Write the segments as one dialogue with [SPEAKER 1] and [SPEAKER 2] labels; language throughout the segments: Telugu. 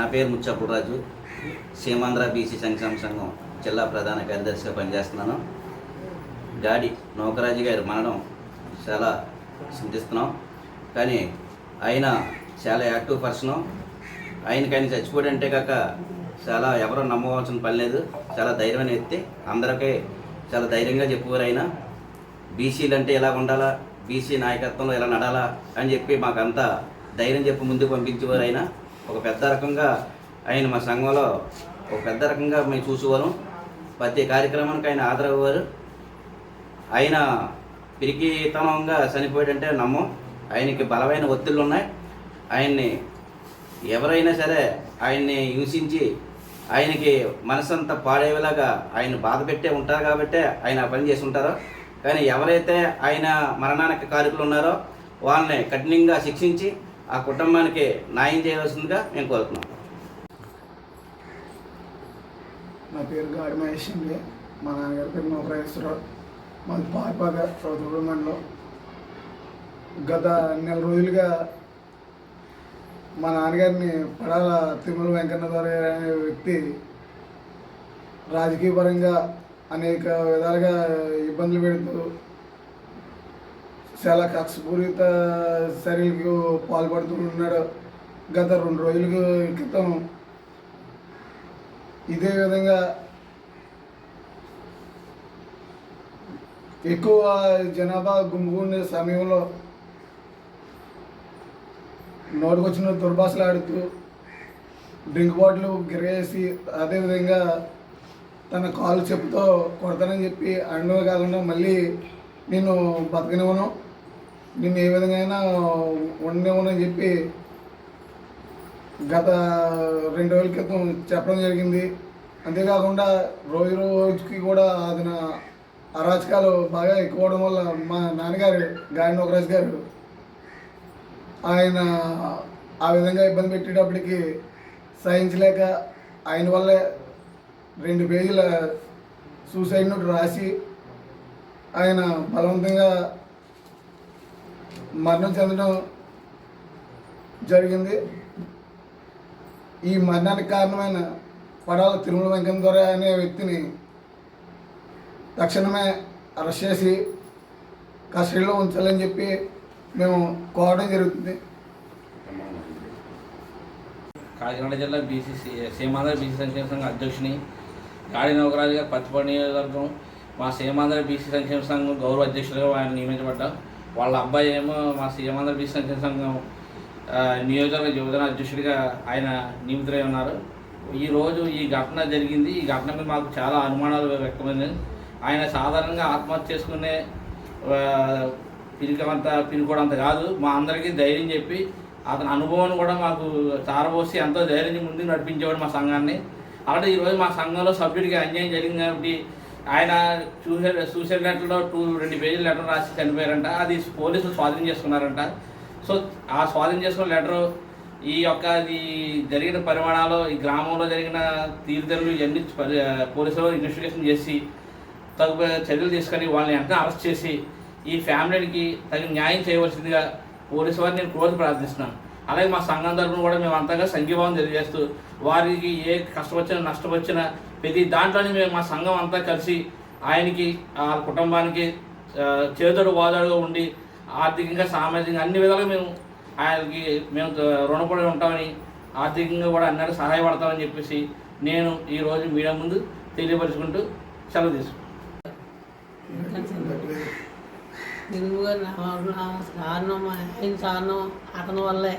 [SPEAKER 1] నా పేరు ముచ్చపురాజు సీమాంధ్ర బీసీ సంక్షేమ సంఘం జిల్లా ప్రధాన కార్యదర్శిగా పనిచేస్తున్నాను. గాడి నౌకరాజు గారు మనడం చాలా చింతిస్తున్నాం. కానీ ఆయన చాలా యాక్టివ్ పర్సను. ఆయనకి ఆయన చచ్చిపోయాడంటే కాక చాలా ఎవరో నమ్మవలసిన పని లేదు. చాలా ధైర్యమైన వ్యక్తి. అందరికీ చాలా ధైర్యంగా చెప్పుకోరు ఆయన. బీసీలు అంటే ఎలా ఉండాలా? బీసీ నాయకత్వంలో ఎలా నడాలా? అని చెప్పి మాకంతా ధైర్యం చెప్పి ముందుకు పంపించేవారు ఆయన ఒక పెద్ద రకంగా ఆయన మా సంఘంలో ఒక పెద్ద రకంగా మేము చూసేవాళ్ళం. ప్రతి కార్యక్రమానికి ఆయన ఆదరవారు ఆయన పిరికితనంగా చనిపోయాడంటే నమ్మం. ఆయనకి బలమైన ఒత్తిళ్ళు ఉన్నాయి. ఆయన్ని ఎవరైనా సరే ఆయన్ని హింసించి ఆయనకి మనసంతా పాడేలాగా ఆయన బాధ పెట్టే ఉంటారు కాబట్టే ఆయన పని చేసి ఉంటారు. కానీ ఎవరైతే ఆయన మరణానికి కారకులు ఉన్నారో వాళ్ళని కఠినంగా శిక్షించి ఆ కుటుంబానికి న్యాయం చేయవలసిందిగా మేము కోరుతున్నాం.
[SPEAKER 2] నా పేరు గాడి మహేష్ అండి. మా నాన్నగారి పేరు నోకరేశ్వరరావు మాది పారిపాక చౌదరి మండలం. గత నెల రోజులుగా మా నాన్నగారిని పడాల తిరుమల వెంకన్న గారు అనే వ్యక్తి రాజకీయపరంగా అనేక విధాలుగా ఇబ్బందులు పెడుతూ చాలా కక్షపూరిత చర్యలకు పాల్పడుతూ ఉన్నాడు. గత రెండు రోజుల క్రితం ఇదే విధంగా ఎక్కువ జనాభా గుమ్ముకునే సమయంలో నోటికొచ్చిన దుర్భాషలు ఆడుతూ డ్రింక్ బాటిల్ గిరగేసి అదేవిధంగా తన కాలు చెప్పుతో కొడతానని చెప్పి అండమే కాకుండా మళ్ళీ నేను బతకనివ్వను. నిన్ను ఏ విధంగా అయినా ఉండనివ్వనని చెప్పి గత రెండు రోజుల క్రితం చెప్పడం జరిగింది. అంతేకాకుండా రోజు రోజుకి కూడా అదిన అరాచకాలు బాగా ఎక్కువడం వల్ల మా నాన్నగారు గాయన నోకరాజ్ గారు ఆయన ఆ విధంగా ఇబ్బంది పెట్టేటప్పటికి సహించలేక ఆయన వల్లే రెండు పేజీల సూసైడ్ నోట్ రాసి ఆయన బలవంతంగా మరణం చెందడం జరిగింది. ఈ మరణానికి కారణమైన పడాల తిరుమల వెంకన్న దొర అనే వ్యక్తిని తక్షణమే అరెస్ట్ చేసి కస్టడీలో ఉంచాలని చెప్పి మేము కోరడం జరుగుతుంది.
[SPEAKER 3] కాకినాడ జిల్లా బీసీసీ సీమాంధ్ర బీసీ సంక్షేమ సంఘం అధ్యక్షుని గాడి నౌకరాజు గారు పత్తిపాడు నియోజకవర్గం మా సీమాంధ్ర బీసీ సంక్షేమ సంఘం గౌరవ అధ్యక్షులుగా ఆయన నియమించబడ్డాం వాళ్ళ అబ్బాయి ఏమో మా సీమాంధ్ర బీసీ సంక్షేమ సంఘం నియోజకవర్గ యువజన అధ్యక్షుడిగా ఆయన నియమితులై ఉన్నారు. ఈరోజు ఈ ఘటన జరిగింది. ఈ ఘటన మీద మాకు చాలా అనుమానాలు వ్యక్తమైంది ఆయన సాధారణంగా ఆత్మహత్య చేసుకునే ఆ, పిరికంత పిరుకోవడంత కాదు. మా అందరికీ ధైర్యం చెప్పి అతని అనుభవాన్ని కూడా మాకు చారబోసి ఎంతో ధైర్యం ముందుకు నడిపించేవాడు మా సంఘాన్ని. అలాగే ఈరోజు మా సంఘంలో సభ్యుడికి అన్యాయం జరిగింది కాబట్టి ఆయన సూసైడ్ సూసైడ్ లెటర్లో టూ రెండు పేజీల లెటర్ రాసి చనిపోయారంట. అది పోలీసులు స్వాధీనం చేసుకున్నారంట. సో ఆ స్వాధీనం చేసుకున్న లెటరు ఈ యొక్క ఈ జరిగిన పరిమాణాలు ఈ గ్రామంలో జరిగిన తీరుతెరులు ఇవన్నీ పోలీసులు ఇన్వెస్టిగేషన్ చేసి తగు చర్యలు తీసుకొని వాళ్ళని వెంటనే అరెస్ట్ చేసి ఈ ఫ్యామిలీకి తగిన న్యాయం చేయవలసిందిగా పోలీసు వారిని నేను కోరి ప్రార్థిస్తున్నాను. అలాగే మా సంఘం తరపున కూడా మేము అంతగా సంఘీభావం తెలియజేస్తూ వారికి ఏ కష్టం వచ్చినా నష్టం వచ్చినా ప్రతి దాంట్లోనే మేము మా సంఘం అంతా కలిసి ఆయనకి ఆ కుటుంబానికి చేదోడు వాదోడుగా ఉండి ఆర్థికంగా సామాజికంగా అన్ని విధాలుగా మేము ఆయనకి మేము రుణపడి ఉంటామని ఆర్థికంగా కూడా అన్నట్టు సహాయపడతామని చెప్పేసి నేను ఈరోజు మీడియా ముందు తెలియపరుచుకుంటూ సెలవు తీసుకుంటాను
[SPEAKER 4] నా కారణం ఆయన కారణం అతని వల్లే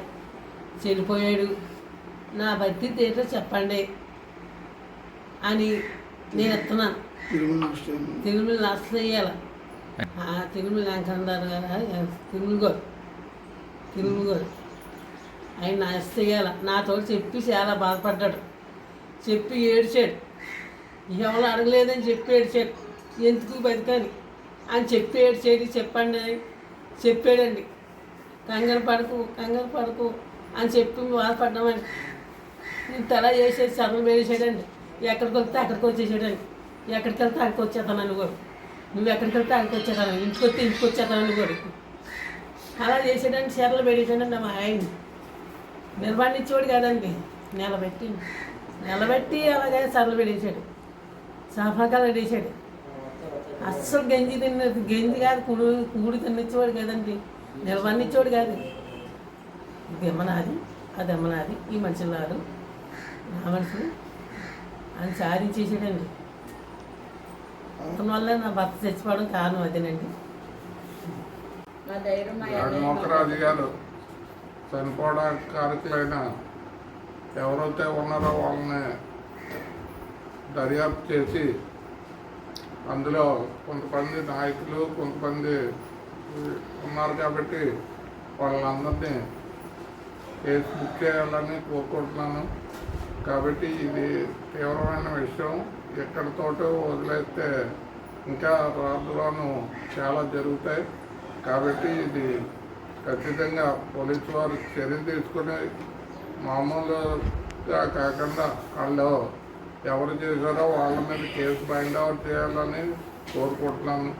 [SPEAKER 4] చనిపోయాడు నా పరిస్థితి ఏంటో చెప్పండి అని నేను ఇస్తున్నాను
[SPEAKER 2] తిరుమల నష్టం
[SPEAKER 4] చేయాలి. తిరుమల వెంకన్నారు కదా తిరుమల గారు తిరుమల గారు ఆయన నష్టం చేయాలి. నాతో చెప్పి చాలా బాధపడ్డాడు. చెప్పి ఏడ్చాడు. ఎవరు అడగలేదని చెప్పి ఏడ్చాడు. ఎందుకు బతికాని అని చెప్పేడు చేరి చెప్పండి చెప్పాడండి. కంగారు పడకు కంగారు పడకు అని చెప్పి బాధపడ్డామని నేను తల చేసేది చదువు వేసాడండి ఎక్కడికి వెళ్తే అక్కడికి వచ్చేసాడండి. ఎక్కడికి వెళ్తే అక్కడికి వచ్చేస్తానని కూడా నువ్వు ఎక్కడికి వెళ్తే అక్కడికి వచ్చేస్తాను ఇంటికి వస్తే ఇంటికి వచ్చేస్తానని కూడా అలా చేసేటంటే చీరలు పెట్టేసాడండి మా ఆయన్ని. నిర్బంధించేవాడు కదండి. నిలబెట్టి నిలబెట్టి అలాగే చీరలు పెట్టేశాడు సాఫాకాలు పెట్టేశాడు అస్సలు గంజి తిన్న గంజి కాదు కుడు కూడి తిన్నిచ్చేవాడు కదండి. నిలబడిచ్చేవాడు కాదు. ఇది ఎమ్మనాది అది ఎమ్మనాది ఈ మనుషులు రాదు నా మనుషులు అని సాధించేసాడండి వల్ల నా భర్త చచ్చిపోవడం కారణం అదేనండి.
[SPEAKER 5] చనిపోవడానికి కారకులైన ఎవరైతే ఉన్నారో వాళ్ళని దర్యాప్తు చేసి అందులో కొంతమంది నాయకులు కొంతమంది ఉన్నారు కాబట్టి వాళ్ళందరినీ కేసు బుక్ చేయాలని కోరుకుంటున్నాను. కాబట్టి ఇది తీవ్రమైన విషయం. ఎక్కడితోటో వదిలేస్తే ఇంకా రాత్రులోనూ చాలా జరుగుతాయి. కాబట్టి ఇది ఖచ్చితంగా పోలీసు వారు చర్య తీసుకుని మామూలుగా కాకుండా వాళ్ళు ఎవరు చేశారో వాళ్ళ మీద కేసు బైండ్ అవుట్ చేయాలని కోరుకుంటున్నాను.